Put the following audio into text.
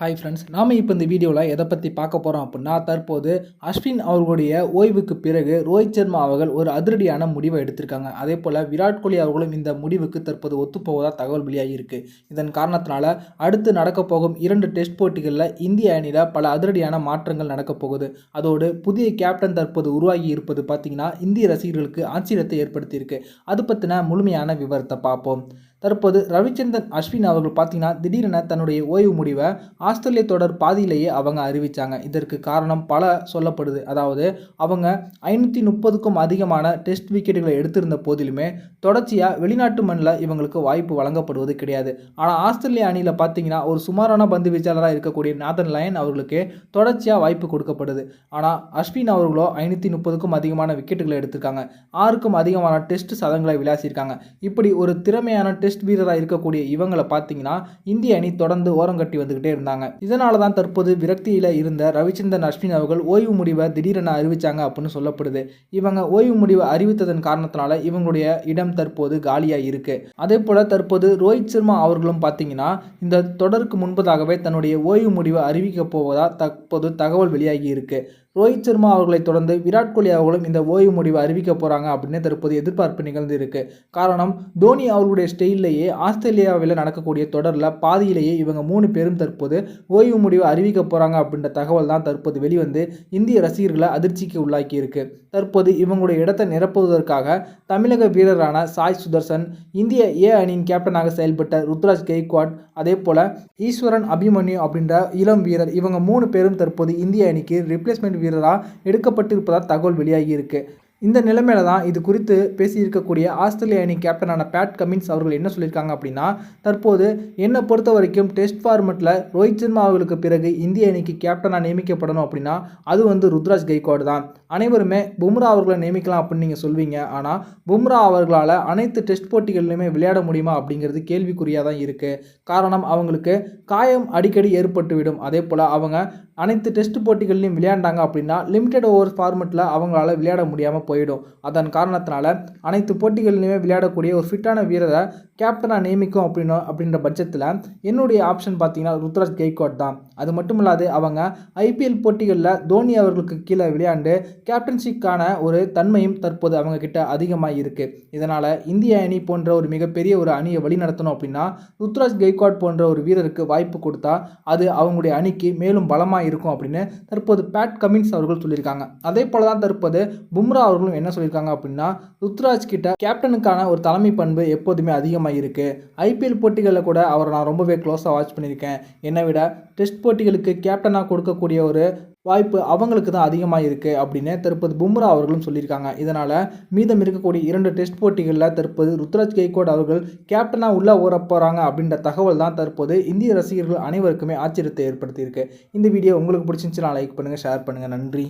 Hi friends நாம் இப்போ இந்த வீடியோவில் எதை பற்றி பார்க்க போகிறோம் அப்படின்னா தற்போது அஸ்வின் அவர்களுடைய ஓய்வுக்கு பிறகு ரோஹித் சர்மா அவர்கள் ஒரு அதிரடியான முடிவை எடுத்திருக்காங்க. அதே போல் விராட் கோலி அவர்களும் இந்த முடிவுக்கு தற்போது ஒத்துப்போவதாக தகவல் வெளியாகி இருக்குது இதன் காரணத்தினால அடுத்து நடக்கப் போகும் இரண்டு டெஸ்ட் போட்டிகளில் இந்திய அணியில் பல அதிரடியான மாற்றங்கள் நடக்கப் போகுது. அதோடு புதிய கேப்டன் தற்போது உருவாகி இருப்பது பார்த்திங்கன்னா இந்திய ரசிகர்களுக்கு ஆச்சரியத்தை ஏற்படுத்தியிருக்கு. அது பற்றின முழுமையான விவரத்தை பார்ப்போம். தற்போது ரவிச்சந்திரன் அஸ்வின் அவர்கள் பார்த்தீங்கன்னா திடீரென தன்னுடைய ஓய்வு முடிவை ஆஸ்திரேலிய தொடர் பாதியிலேயே அவங்க அறிவித்தாங்க இதற்கு காரணம் பல சொல்லப்படுது. அதாவது அவங்க ஐநூற்றி முப்பதுக்கும் அதிகமான டெஸ்ட் விக்கெட்டுகளை எடுத்திருந்த போதிலுமே தொடர்ச்சியாக வெளிநாட்டு மண்ணில் இவங்களுக்கு வாய்ப்பு வழங்கப்படுவது கிடையாது. ஆனால் ஆஸ்திரேலிய அணியில் பார்த்தீங்கன்னா ஒரு சுமாரான பந்து வீச்சாளராக இருக்கக்கூடிய நாதன் லயன் அவர்களுக்கு தொடர்ச்சியாக வாய்ப்பு கொடுக்கப்படுது. ஆனால் அஸ்வின் அவர்களோ ஐநூற்றி முப்பதுக்கும் அதிகமான விக்கெட்டுகளை எடுத்திருக்காங்க. ஆறுக்கும் அதிகமான டெஸ்ட் சதங்களை விளாசியிருக்காங்க இப்படி ஒரு திறமையான டெஸ்ட் டெஸ்ட் வீரராக இருக்கக்கூடிய இவங்களை பார்த்தீங்கன்னா இந்திய அணி தொடர்ந்து ஓரங்கட்டி வந்துக்கிட்டே இருந்தாங்க. இதனால தான் தற்போது விரக்தியில் இருந்த ரவிச்சந்திரன் அஸ்வின் அவர்கள் ஓய்வு முடிவை திடீரென அறிவிச்சாங்க அப்படின்னு சொல்லப்படுது. இவங்க ஓய்வு முடிவை அறிவித்ததன் காரணத்தினால இவங்களுடைய இடம் தற்போது காலியாக இருக்கு. அதே போல தற்போது ரோஹித் சர்மா அவர்களும் பார்த்தீங்கன்னா இந்த தொடருக்கு முன்பதாகவே தன்னுடைய ஓய்வு முடிவை அறிவிக்க போவதா தற்போது தகவல் வெளியாகி இருக்கு. ரோஹித் சர்மா அவர்களை தொடர்ந்து விராட் கோலி அவர்களும் இந்த ஓய்வு முடிவை அறிவிக்க போகிறாங்க அப்படின்னு தற்போது எதிர்பார்ப்பு நிகழ்ந்து இருக்கு காரணம் தோனி அவர்களுடைய ஸ்டைல்லையே ஆஸ்திரேலியாவில் நடக்கக்கூடிய தொடரில் பாதியிலேயே இவங்க மூணு பேரும் தற்போது ஓய்வு முடிவை அறிவிக்க போகிறாங்க அப்படின்ற தகவல் தான் தற்போது வெளிவந்து இந்திய ரசிகர்களை அதிர்ச்சிக்கு உள்ளாக்கி இருக்கு தற்போது இவங்களுடைய இடத்தை நிரப்புவதற்காக தமிழக வீரரான சாய் சுதர்சன் இந்திய ஏ அணியின் கேப்டனாக செயல்பட்ட ருத்ராஜ் கெய்க்வாட் அதே போல் ஈஸ்வரன் அபிமன்யு அப்படின்ற இளம் வீரர் இவங்க மூணு பேரும் தற்போது இந்திய அணிக்கு ரிப்ளேஸ்மெண்ட் வீரராக எடுக்கப்பட்டிருப்பதாக தகவல் வெளியாகி இருக்கு. இந்த நிலைமையில தான் இது குறித்து பேசியிருக்கக்கூடிய ஆஸ்திரேலிய அணி கேப்டனான பேட் கமின்ஸ் அவர்கள் என்ன சொல்லியிருக்காங்க அப்படின்னா தற்போது என்னை பொறுத்த வரைக்கும் டெஸ்ட் ஃபார்மெட்டில் ரோஹித் சர்மா அவர்களுக்கு பிறகு இந்திய அணிக்கு கேப்டனாக நியமிக்கப்படணும் அப்படின்னா அது வந்து ருத்ராஜ் கைக்வாடு தான். அனைவருமே பும்ரா அவர்களை நியமிக்கலாம் அப்படின்னு நீங்கள் சொல்வீங்க. ஆனால் பும்ரா அவர்களால் அனைத்து டெஸ்ட் போட்டிகள்லையுமே விளையாட முடியுமா அப்படிங்கிறது கேள்விக்குறியாக தான் இருக்குது காரணம் அவங்களுக்கு காயம் அடிக்கடி ஏற்பட்டுவிடும். அதே போல் அவங்க அனைத்து டெஸ்ட் போட்டிகள்லையும் விளையாண்டாங்க அப்படின்னா லிமிட்டெட் ஓவர் ஃபார்மெட்டில் அவங்களால விளையாட முடியாமல் போயிடும். அதன் காரணத்தினால அனைத்து போட்டிகளிலுமே விளையாடக்கூடிய ஒரு ஃபிட்டான வீரரை கேப்டனாக நியமிக்கும் அப்படின்னு அப்படின்ற பட்சத்தில் என்னுடைய ஆப்ஷன் பார்த்தீங்கன்னா ருத்ராஜ் கெய்கோட் தான். அது மட்டும் இல்லாது அவங்க ஐபிஎல் போட்டிகளில் தோனி அவர்களுக்கு கீழே விளையாண்டு கேப்டன்ஷிக்கான ஒரு தன்மையும் தற்போது அவங்க கிட்ட அதிகமாக இருக்குது இதனால் இந்திய அணி போன்ற ஒரு மிகப்பெரிய ஒரு அணியை வழிநடத்தணும் அப்படின்னா ருத்ராஜ் கெய்காட் போன்ற ஒரு வீரருக்கு வாய்ப்பு கொடுத்தா அது அவங்களுடைய அணிக்கு மேலும் பலமாக இருக்கும் அப்படின்னு தற்போது பேட் கமின்ஸ் அவர்கள் சொல்லியிருக்காங்க. அதே போல தான் தற்போது பும்ரா அவர்களும் என்ன சொல்லியிருக்காங்க அப்படின்னா ருத்ராஜ் கிட்ட கேப்டனுக்கான ஒரு தலைமை பண்பு எப்போதுமே அதிகமாக இருக்குது ஐபிஎல் போட்டிகளில் கூட அவரை நான் ரொம்பவே க்ளோஸாக வாட்ச் பண்ணியிருக்கேன். என்னை விட டெஸ்ட் போட்டிகளுக்கு கேப்டனாக கொடுக்கக்கூடிய ஒரு வாய்ப்பு அவங்களுக்கு தான் அதிகமாக இருக்குது அப்படின்னு தற்போது பும்ரா அவர்களும் சொல்லியிருக்காங்க. இதனால் மீதம் இருக்கக்கூடிய இரண்டு டெஸ்ட் போட்டிகளில் தற்போது ருத்ராஜ் கெய்கோட் அவர்கள் கேப்டனாக உள்ளே ஊற போகிறாங்க அப்படின்ற தகவல் தான் தற்போது இந்திய ரசிகர்கள் அனைவருக்குமே ஆச்சரியத்தை ஏற்படுத்தியிருக்கு. இந்த வீடியோ உங்களுக்கு பிடிச்சிருந்துச்சுன்னா லைக் பண்ணுங்கள் ஷேர் பண்ணுங்கள் நன்றி.